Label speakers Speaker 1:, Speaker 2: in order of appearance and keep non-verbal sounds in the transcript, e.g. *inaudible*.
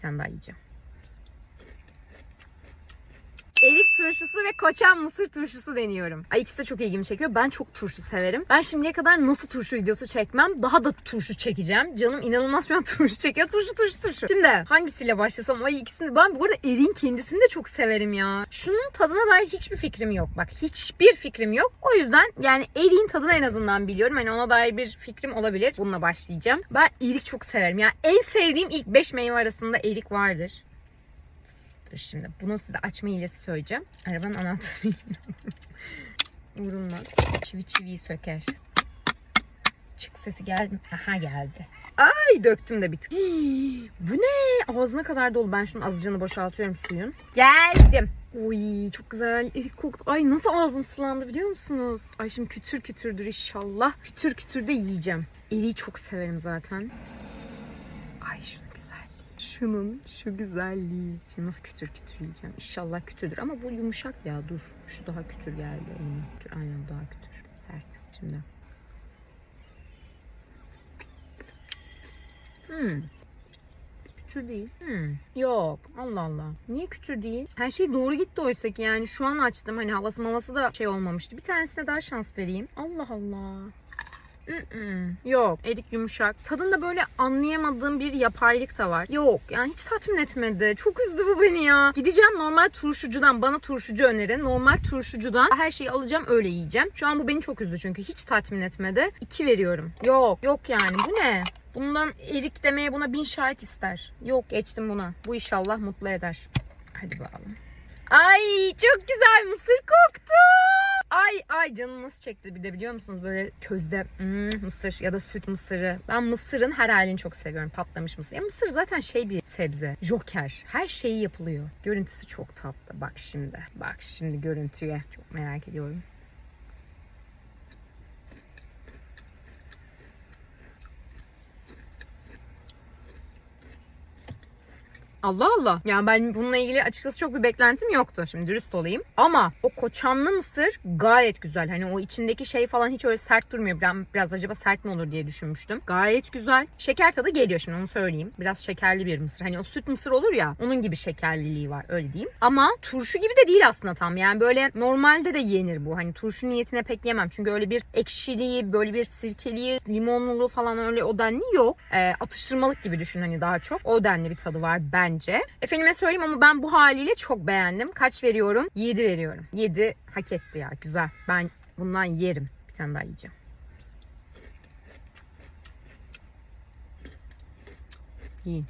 Speaker 1: tane daha yiyeceğim. Erik turşusu ve koçan mısır turşusu deniyorum. Ay ikisi de çok ilgimi çekiyor. Ben çok turşu severim. Ben şimdiye kadar nasıl turşu videosu çekmem daha da turşu çekeceğim. Canım inanılmaz şu an turşu çekiyor. Turşu turşu turşu. Şimdi hangisiyle başlasam? Ay ikisini ben bu arada eriğin kendisini de çok severim ya. Şunun tadına dair hiçbir fikrim yok. Bak hiçbir fikrim yok. O yüzden yani eriğin tadını en azından biliyorum. Hani ona dair bir fikrim olabilir. Bununla başlayacağım. Ben erik çok severim. Yani en sevdiğim ilk 5 meyve arasında erik vardır. Dur şimdi bunu size açma hilesi söyleyeceğim. Arabanın anahtarı. *laughs* Vurulmaz. Çivi çiviyi söker. Çık sesi geldi. Aha geldi. Ay döktüm de bir tık. *gasps* Bu ne? Ağzına kadar dolu. Ben şunun azıcığını boşaltıyorum suyun. Geldim. Uy çok güzel. Erik koktu. Ay nasıl ağzım sulandı biliyor musunuz? Ay şimdi kütür kütürdür inşallah. Kütür kütür de yiyeceğim. Eriği çok severim zaten. Şunun şu güzelliği. Şimdi nasıl kütür kütür yiyeceğim. İnşallah kütürdür ama bu yumuşak ya dur. Şu daha kütür geldi. Aynen bu daha kütür. Sert. Şimdi. Hmm. Kütür değil. Hmm. Yok. Allah Allah. Niye kütür değil? Her şey doğru gitti oysa ki yani şu an açtım. Hani havası mavası da şey olmamıştı. Bir tanesine daha şans vereyim. Allah Allah. Mm-mm. Yok. Erik yumuşak. Tadında böyle anlayamadığım bir yapaylık da var. Yok. Yani hiç tatmin etmedi. Çok üzdü bu beni ya. Gideceğim normal turşucudan. Bana turşucu önerin. Normal turşucudan her şeyi alacağım öyle yiyeceğim. Şu an bu beni çok üzdü çünkü hiç tatmin etmedi. 2 veriyorum. Yok. Yok yani. Bu ne? Bundan erik demeye buna bin şahit ister. Yok geçtim buna. Bu inşallah mutlu eder. Hadi bakalım. Ay çok güzel mısır koktu. Ay ay canım nasıl çekti bir de biliyor musunuz böyle közde hmm, mısır ya da süt mısırı. Ben mısırın her halini çok seviyorum patlamış mısır. Ya mısır zaten şey bir sebze. Joker. Her şeyi yapılıyor. Görüntüsü çok tatlı. Bak şimdi. Bak şimdi görüntüye. Çok merak ediyorum. Allah Allah. Yani ben bununla ilgili açıkçası çok bir beklentim yoktu. Şimdi dürüst olayım. Ama o koçanlı mısır gayet güzel. Hani o içindeki şey falan hiç öyle sert durmuyor. Ben biraz acaba sert mi olur diye düşünmüştüm. Gayet güzel. Şeker tadı geliyor şimdi onu söyleyeyim. Biraz şekerli bir mısır. Hani o süt mısır olur ya onun gibi şekerliliği var öyle diyeyim. Ama turşu gibi de değil aslında tam. Yani böyle normalde de yenir bu. Hani turşu niyetine pek yemem. Çünkü öyle bir ekşiliği, böyle bir sirkeliği, limonluluğu falan öyle o denli yok. Ee, atıştırmalık gibi düşün hani daha çok. O denli bir tadı var bence. Efendime söyleyeyim ama ben bu haliyle çok beğendim. Kaç veriyorum? 7 veriyorum. 7 hak etti ya. Güzel. Ben bundan yerim. Bir tane daha yiyeceğim. Yiyin.